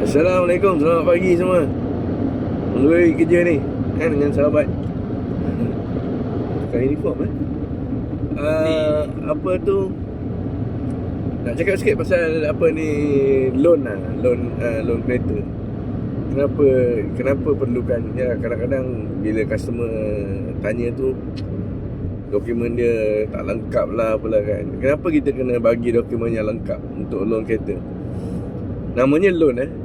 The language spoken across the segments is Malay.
Assalamualaikum, selamat pagi semua. Melalui kerja ni Kan dengan sahabat. Tukar uniform eh? Uh, Apa tu? Nak cakap sikit pasal Apa ni Loan lah Loan, uh, loan kereta Kenapa Kenapa perlukan? Ya kadang-kadang Bila customer Tanya tu Dokumen dia Tak lengkap lah Apalah kan. Kenapa kita kena bagi dokumen yang lengkap Untuk loan kereta? Namanya loan eh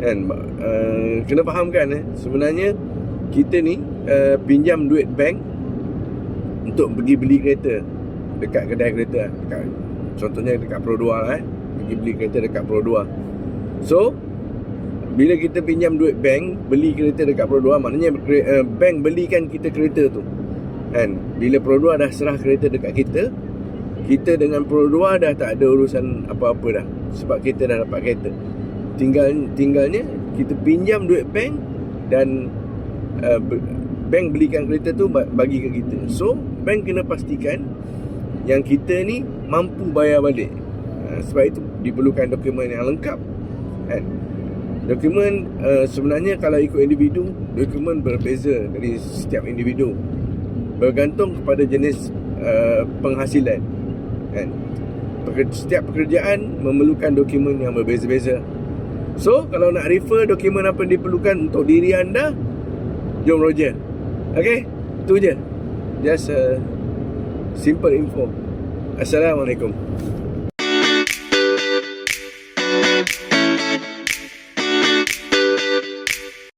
kan? Uh, kena fahamkan eh? Sebenarnya kita ni uh, pinjam duit bank untuk pergi beli kereta dekat kedai kereta dekat contohnya dekat Pro 2 lah eh? Pergi beli kereta dekat Pro 2 so bila kita pinjam duit bank beli kereta dekat Pro 2 maknanya uh, bank belikan kita kereta tu. Kan? Bila Pro 2 dah serah kereta dekat kita kita dengan Pro 2 dah tak ada urusan apa-apa dah sebab kita dah dapat kereta tinggal tinggalnya kita pinjam duit bank dan uh, bank belikan kereta tu bagi ke kita. So, bank kena pastikan yang kita ni mampu bayar balik. Uh, sebab itu diperlukan dokumen yang lengkap. Kan? Dokumen uh, sebenarnya kalau ikut individu, dokumen berbeza dari setiap individu. Bergantung kepada jenis uh, penghasilan. Kan? Setiap pekerjaan memerlukan dokumen yang berbeza-beza. So, kalau nak refer dokumen apa yang diperlukan untuk diri anda, jom Roger. Okay? Itu je. Just a simple info. Assalamualaikum.